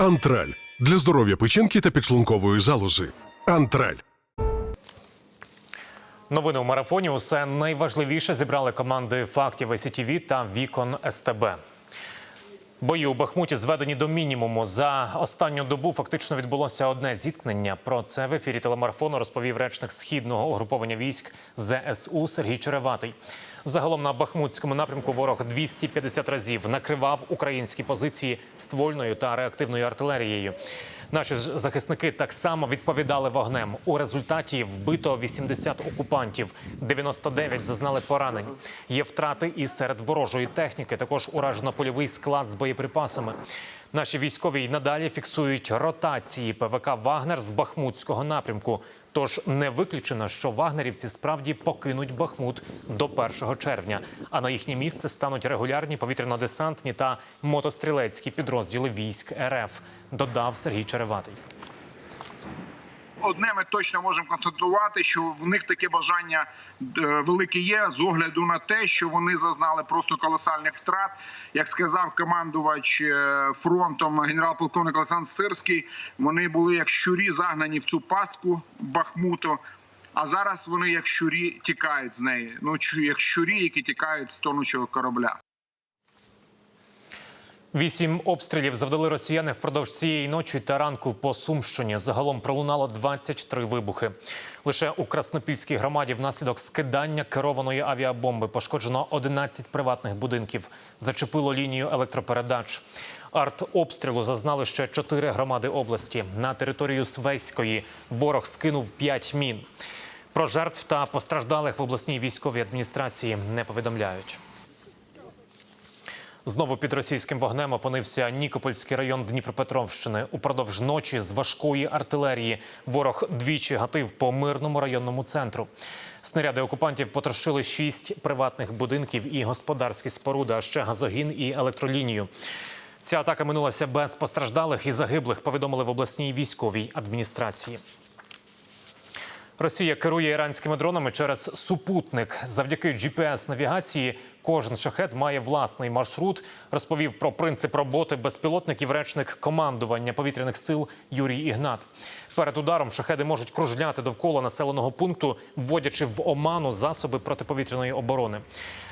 Антраль для здоров'я печінки та підшлункової залози. Антраль. Новини у марафоні. Усе найважливіше зібрали команди фактів СІТВ та Вікон СТБ. Бої у Бахмуті зведені до мінімуму. За останню добу фактично відбулося одне зіткнення. Про це в ефірі телемарафону розповів речник східного угруповання військ ЗСУ Сергій Череватий. Загалом на Бахмутському напрямку ворог 250 разів накривав українські позиції ствольною та реактивною артилерією. Наші ж захисники так само відповідали вогнем. У результаті вбито 80 окупантів, 99 зазнали поранень. Є втрати і серед ворожої техніки. Також уражено польовий склад з боєприпасами. Наші військові й надалі фіксують ротації ПВК Вагнер з Бахмутського напрямку. Тож не виключено, що вагнерівці справді покинуть Бахмут до 1 червня. А на їхнє місце стануть регулярні повітряно-десантні та мотострілецькі підрозділи військ РФ. Додав Сергій Череватий. Одне ми точно можемо констатувати, що в них таке бажання е, велике є з огляду на те, що вони зазнали просто колосальних втрат. Як сказав командувач е, фронтом генерал-полковник Олександр Сирський, вони були як щурі загнані в цю пастку Бахмуту. А зараз вони як щурі тікають з неї. Ну як щурі, які тікають з тонучого корабля. Вісім обстрілів завдали росіяни впродовж цієї ночі та ранку по Сумщині. Загалом пролунало 23 вибухи. Лише у Краснопільській громаді внаслідок скидання керованої авіабомби пошкоджено 11 приватних будинків. Зачепило лінію електропередач. Артобстрілу зазнали ще чотири громади області. На територію Свеської ворог скинув 5 мін. Про жертв та постраждалих в обласній військовій адміністрації не повідомляють. Знову під російським вогнем опинився Нікопольський район Дніпропетровщини. Упродовж ночі з важкої артилерії ворог двічі гатив по мирному районному центру. Снаряди окупантів потрощили шість приватних будинків і господарські споруди, а ще газогін і електролінію. Ця атака минулася без постраждалих і загиблих. Повідомили в обласній військовій адміністрації. Росія керує іранськими дронами через супутник. Завдяки GPS-навігації кожен шахет має власний маршрут. Розповів про принцип роботи безпілотників речник командування повітряних сил Юрій Ігнат. Перед ударом шахеди можуть кружляти довкола населеного пункту, вводячи в оману засоби протиповітряної оборони.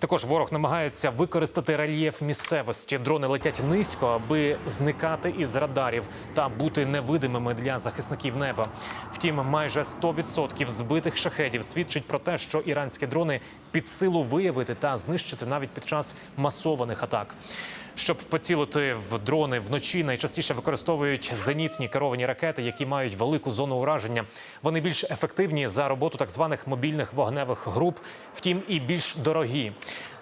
Також ворог намагається використати рельєф місцевості. Дрони летять низько, аби зникати із радарів та бути невидимими для захисників неба. Втім, майже 100% збитих шахедів свідчить про те, що іранські дрони під силу виявити та знищити навіть під час масованих атак. Щоб поцілити в дрони вночі, найчастіше використовують зенітні керовані ракети, які мають велику зону ураження. Вони більш ефективні за роботу так званих мобільних вогневих груп, втім і більш дорогі.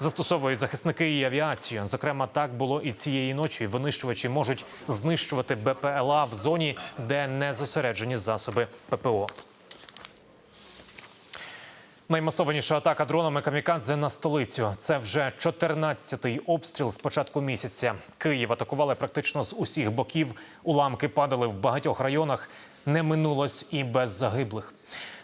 Застосовують захисники і авіацію. Зокрема, так було і цієї ночі. Винищувачі можуть знищувати БПЛА в зоні, де не зосереджені засоби ППО. Наймасованіша атака дронами камікадзе на столицю. Це вже 14-й обстріл з початку місяця. Київ атакували практично з усіх боків. Уламки падали в багатьох районах. Не минулось і без загиблих.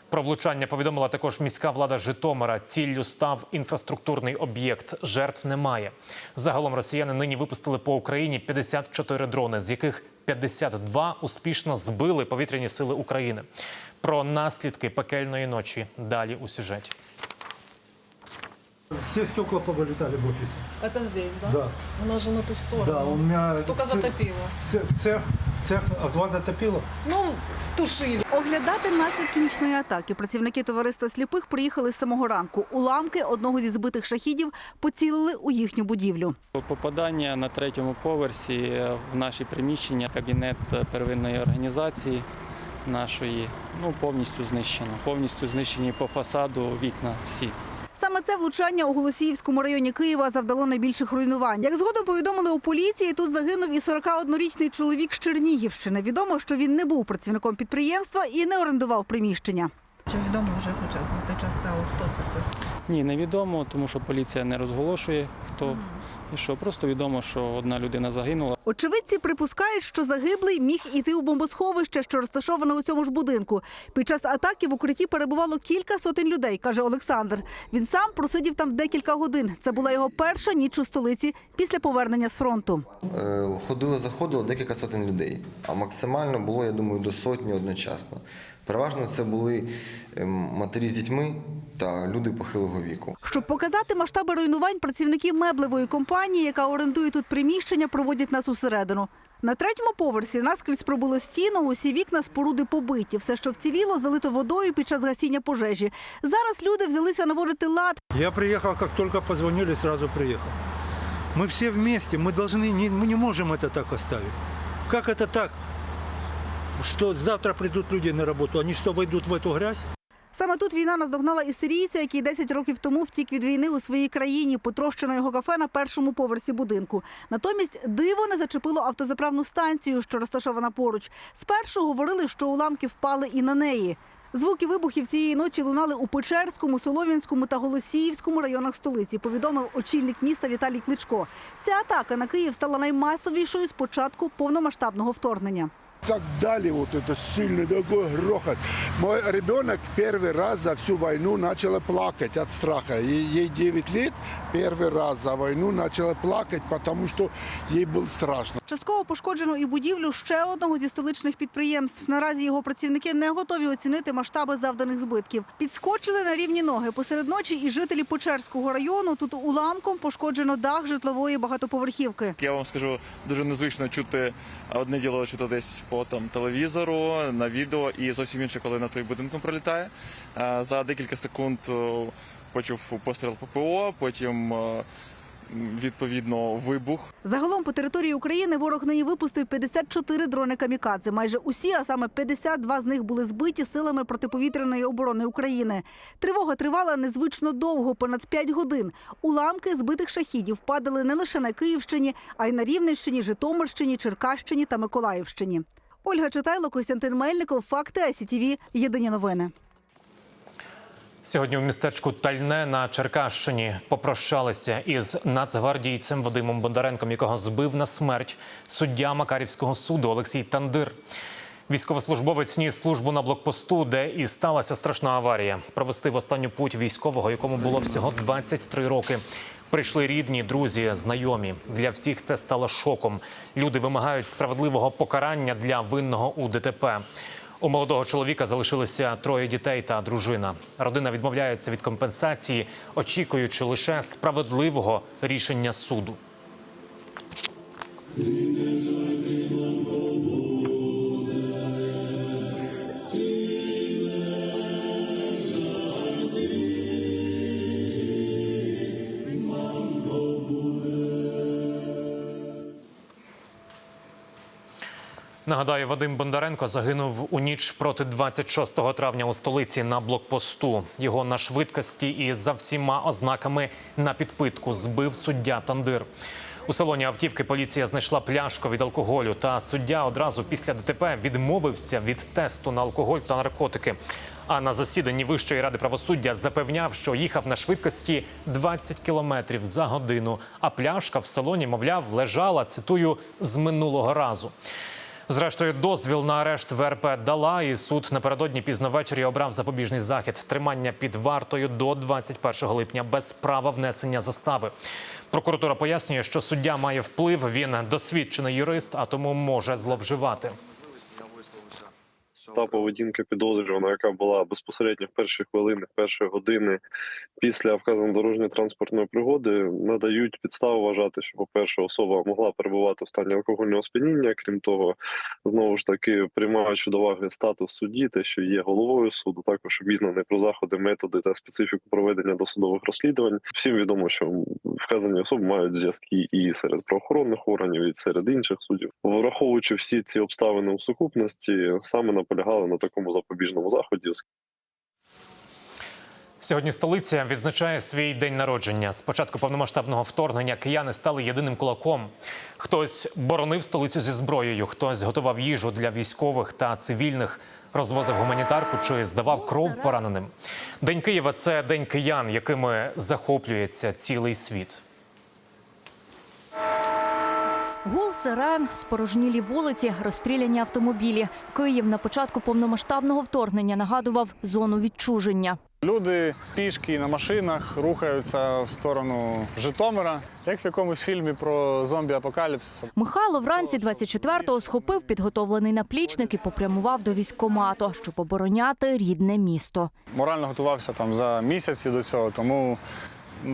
Про влучання повідомила також міська влада Житомира. Ціллю став інфраструктурний об'єкт. Жертв немає. Загалом росіяни нині випустили по Україні 54 дрони, з яких 52 успішно збили повітряні сили України. Про наслідки пекельної ночі далі у сюжеті. Все стекла повылетали в офисе. Это здесь, да? Да. У нас же на ту сторону. Да, у меня Только цех- затопило. цех, цех, цех, а вас затопило? Ну, тушили. Оглядати наслідки нічної атаки працівники товариства сліпих приїхали з самого ранку. Уламки одного зі збитих шахідів поцілили у їхню будівлю. Попадання на третьому поверсі е, в наші приміщення, кабінет первинної організації нашої, ну повністю знищено. Повністю знищені по фасаду вікна всі. Саме це влучання у Голосіївському районі Києва завдало найбільших руйнувань. Як згодом повідомили у поліції, тут загинув і 41-річний чоловік з Чернігівщини. Відомо, що він не був працівником підприємства і не орендував приміщення. Чи відомо вже хоча б стало, хто це це? Ні, невідомо, тому що поліція не розголошує, хто І що просто відомо, що одна людина загинула. Очевидці припускають, що загиблий міг іти у бомбосховище, що розташоване у цьому ж будинку. Під час атаки в укритті перебувало кілька сотень людей, каже Олександр. Він сам просидів там декілька годин. Це була його перша ніч у столиці після повернення з фронту. Е, Ходили, заходило декілька сотень людей, а максимально було, я думаю, до сотні одночасно. Переважно це були ем, матері з дітьми та люди похилого віку. Щоб показати масштаби руйнувань, працівники меблевої компанії, яка орендує тут приміщення, проводять нас усередину. На третьому поверсі наскрізь пробуло стіну, усі вікна споруди побиті. Все, що вціліло, залито водою під час гасіння пожежі. Зараз люди взялися наводити лад. Я приехал, как только позвонили, сразу приехал. Мы все вместе, мы должны, не, мы не можем это так оставить. Как это так? Что завтра придут люди на работу, они что, войдут в эту грязь? Саме тут війна наздогнала і сирійця, який 10 років тому втік від війни у своїй країні. Потрощено його кафе на першому поверсі будинку. Натомість диво не зачепило автозаправну станцію, що розташована поруч. Спершу говорили, що уламки впали і на неї. Звуки вибухів цієї ночі лунали у Печерському, Солом'янському та Голосіївському районах столиці. Повідомив очільник міста Віталій Кличко. Ця атака на Київ стала наймасовішою з початку повномасштабного вторгнення Как дали вот это сильный такой грохот. Мой ребенок первый раз за всю войну начала плакать от страха. Ей, ей 9 лет, первый раз за войну начала плакать, потому что ей было страшно. Частково пошкоджено і будівлю ще одного зі столичних підприємств. Наразі його працівники не готові оцінити масштаби завданих збитків. Підскочили на рівні ноги. Посеред ночі і жителі Печерського району тут уламком пошкоджено дах житлової багатоповерхівки. Я вам скажу, дуже незвично чути одне діло чути десь по там телевізору, на відео, і зовсім інше, коли над твоїм будинком пролітає. Е, За декілька секунд е, почув постріл ППО, потім е, відповідно вибух. Загалом по території України ворог нині випустив 54 дрони камікадзе. Майже усі, а саме 52 з них були збиті силами протиповітряної оборони України. Тривога тривала незвично довго, понад 5 годин. Уламки збитих шахідів падали не лише на Київщині, а й на Рівненщині, Житомирщині, Черкащині та Миколаївщині. Ольга Читайло, Костянтин Мельников, Факти СІТВ. Єдині новини. Сьогодні у містечку Тальне на Черкащині попрощалися із нацгвардійцем Вадимом Бондаренком, якого збив на смерть суддя Макарівського суду Олексій Тандир. Військовослужбовець ніс службу на блокпосту, де і сталася страшна аварія. Провести в останню путь військового, якому було всього 23 роки. Прийшли рідні, друзі, знайомі. Для всіх це стало шоком. Люди вимагають справедливого покарання для винного у ДТП. У молодого чоловіка залишилися троє дітей та дружина. Родина відмовляється від компенсації, очікуючи лише справедливого рішення суду. Нагадаю, Вадим Бондаренко загинув у ніч проти 26 травня у столиці на блокпосту. Його на швидкості і за всіма ознаками на підпитку збив суддя Тандир. У салоні автівки поліція знайшла пляшку від алкоголю. Та суддя одразу після ДТП відмовився від тесту на алкоголь та наркотики. А на засіданні Вищої ради правосуддя запевняв, що їхав на швидкості 20 кілометрів за годину. А пляшка в салоні, мовляв, лежала цитую з минулого разу. Зрештою, дозвіл на арешт ВРП дала, і суд напередодні пізно ввечері обрав запобіжний захід тримання під вартою до 21 липня без права внесення застави. Прокуратура пояснює, що суддя має вплив. Він досвідчений юрист, а тому може зловживати. Та поведінка підозрюваного, яка була безпосередньо в перші хвилини, в перші години після вказаної дорожньо-транспортної пригоди, надають підставу вважати, що, по-перше, особа могла перебувати в стані алкогольного сп'яніння. Крім того, знову ж таки, приймаючи до уваги статус судді, те, що є головою суду, також обізнаний про заходи, методи та специфіку проведення досудових розслідувань. Всім відомо, що вказані особи мають зв'язки і серед правоохоронних органів, і серед інших суддів. Враховуючи всі ці обставини у сукупності, саме наполягали на такому запобіжному заході. Сьогодні столиця відзначає свій день народження. З початку повномасштабного вторгнення кияни стали єдиним кулаком. Хтось боронив столицю зі зброєю, хтось готував їжу для військових та цивільних, розвозив гуманітарку чи здавав кров пораненим. День Києва це день киян, якими захоплюється цілий світ. Сирен, спорожнілі вулиці, розстріляні автомобілі. Київ на початку повномасштабного вторгнення нагадував зону відчуження. Люди пішки на машинах рухаються в сторону Житомира, як в якомусь фільмі про зомбі-апокаліпсис. Михайло вранці 24-го схопив підготовлений наплічник і попрямував до військкомату, щоб обороняти рідне місто. Морально готувався там за місяці до цього, тому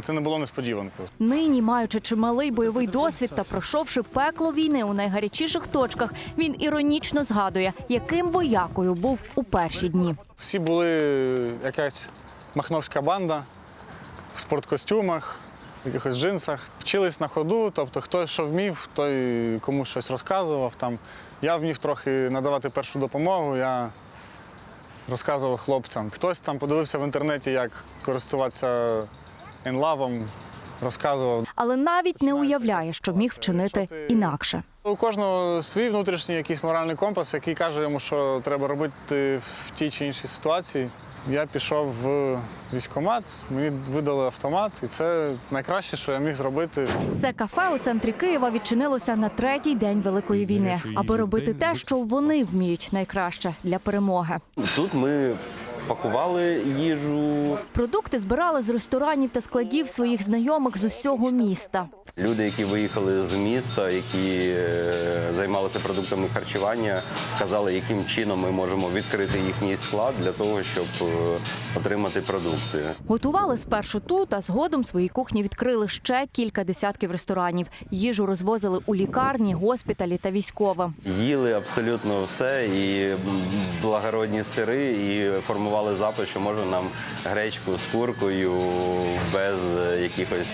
це не було несподіванкою. Нині, маючи чималий бойовий досвід та пройшовши пекло війни у найгарячіших точках, він іронічно згадує, яким воякою був у перші дні. Всі були якась махновська банда в спорткостюмах, в якихось джинсах. Вчились на ходу, тобто хто що вмів, той комусь щось розказував. Там. Я вмів трохи надавати першу допомогу, я розказував хлопцям. Хтось там подивився в інтернеті, як користуватися розказував. Але навіть не уявляє, що міг вчинити інакше. У кожного свій внутрішній якийсь моральний компас, який каже йому, що треба робити в тій чи іншій ситуації. Я пішов в військкомат, мені видали автомат, і це найкраще, що я міг зробити. Це кафе у центрі Києва відчинилося на третій день великої війни, аби робити те, що вони вміють найкраще для перемоги. Тут ми пакували їжу. Продукти збирали з ресторанів та складів своїх знайомих з усього міста. Люди, які виїхали з міста, які е, займалися продуктами харчування, казали, яким чином ми можемо відкрити їхній склад для того, щоб е, отримати продукти. Готували спершу тут, а згодом свої кухні відкрили ще кілька десятків ресторанів. Їжу розвозили у лікарні, госпіталі та військовим. Їли абсолютно все, і благородні сири, і формували запит, що може нам гречку з куркою без е, якихось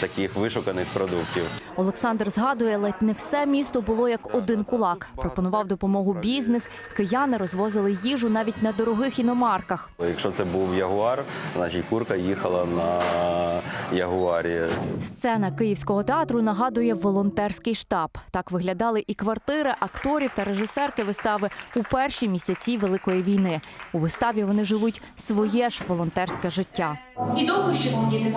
таких вишуканих продуктів. Олександр згадує, ледь не все місто було як один кулак. Пропонував допомогу бізнес. Кияни розвозили їжу навіть на дорогих іномарках. Якщо це був ягуар, значить курка їхала на ягуарі. Сцена київського театру нагадує волонтерський штаб. Так виглядали і квартири акторів та режисерки вистави у перші місяці великої війни. У виставі вони живуть своє ж волонтерське життя. І довго ще сидіти?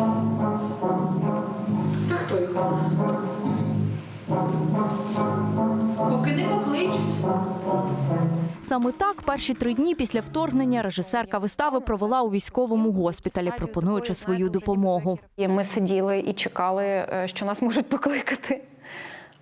Хто його знає? Поки не покличуть. Саме так перші три дні після вторгнення режисерка вистави провела у військовому госпіталі, пропонуючи свою допомогу. Ми сиділи і чекали, е, що нас можуть покликати.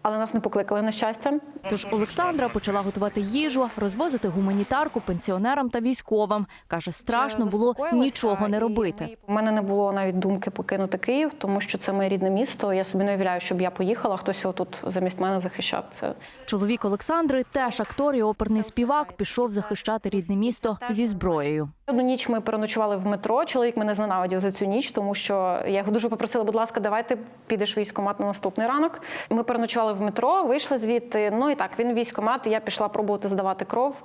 Але нас не покликали на щастя. Тож Олександра почала готувати їжу, розвозити гуманітарку пенсіонерам та військовим. каже, страшно було нічого не робити. У мене не було навіть думки покинути Київ, тому що це моє рідне місто. Я собі не уявляю, щоб я поїхала, хтось його тут замість мене захищав. Це Чоловік Олександри, теж актор і оперний співак, пішов захищати рідне місто зі зброєю. Одну ніч ми переночували в метро. Чоловік мене зненавидів за цю ніч, тому що я його дуже попросила, будь ласка, давай ти підеш в військкомат на наступний ранок. Ми переночували в метро, вийшли звідти. Ну і так, він в військкомат, я пішла пробувати здавати кров.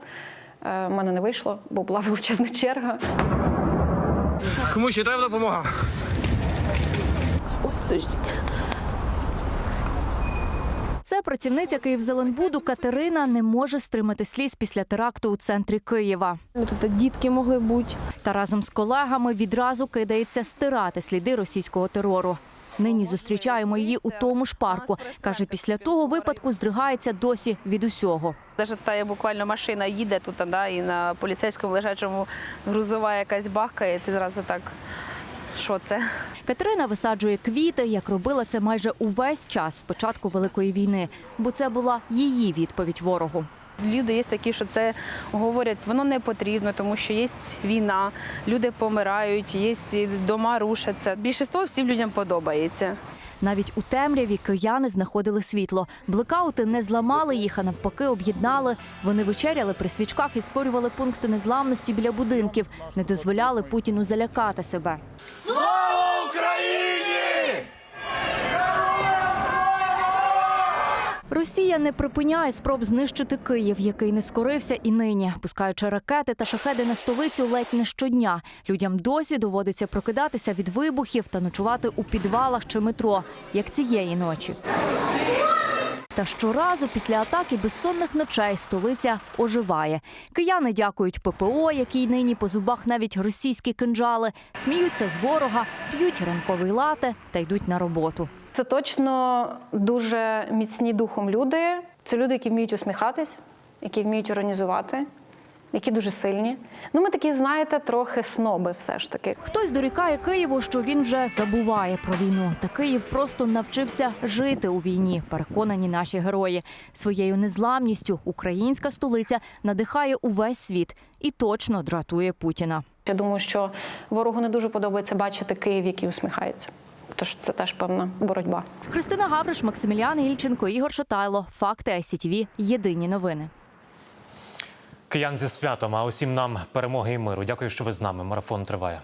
У мене не вийшло, бо була величезна черга. Кому ще треба допомога? Це працівниця Київзеленбуду Катерина не може стримати сліз після теракту у центрі Києва. Тут дітки могли бути. Та разом з колегами відразу кидається стирати сліди російського терору. Нині зустрічаємо її у тому ж парку. Каже, після того випадку здригається досі від усього. Навіть та буквально машина їде тут, да, і на поліцейському лежачому грузова якась бахкає, і ти зразу так. Що це? Катерина висаджує квіти, як робила це майже увесь час з початку великої війни, бо це була її відповідь ворогу. Люди є такі, що це говорять, воно не потрібно, тому що є війна, люди помирають, є дома рушаться. Більшість всім людям подобається. Навіть у темряві кияни знаходили світло. Блекаути не зламали їх, а навпаки, об'єднали. Вони вечеряли при свічках і створювали пункти незламності біля будинків, не дозволяли Путіну залякати себе. Слава Україні! Росія не припиняє спроб знищити Київ, який не скорився і нині, пускаючи ракети та шахеди на столицю ледь не щодня. Людям досі доводиться прокидатися від вибухів та ночувати у підвалах чи метро, як цієї ночі. Та щоразу після атаки безсонних ночей столиця оживає. Кияни дякують ППО, який нині по зубах навіть російські кинджали, сміються з ворога, п'ють ранковий лате та йдуть на роботу. Це точно дуже міцні духом люди. Це люди, які вміють усміхатись, які вміють організувати, які дуже сильні. Ну, ми такі, знаєте, трохи сноби, все ж таки. Хтось дорікає Києву, що він вже забуває про війну. Та Київ просто навчився жити у війні. Переконані наші герої. Своєю незламністю українська столиця надихає увесь світ і точно дратує Путіна. Я думаю, що ворогу не дуже подобається бачити Київ, який усміхається. Тож це теж певна боротьба. Христина Гавриш, Максимілян Ільченко, Ігор Шатайло. Факти ICTV. Єдині новини. Киян зі святом, а усім нам перемоги і миру. Дякую, що ви з нами. Марафон триває.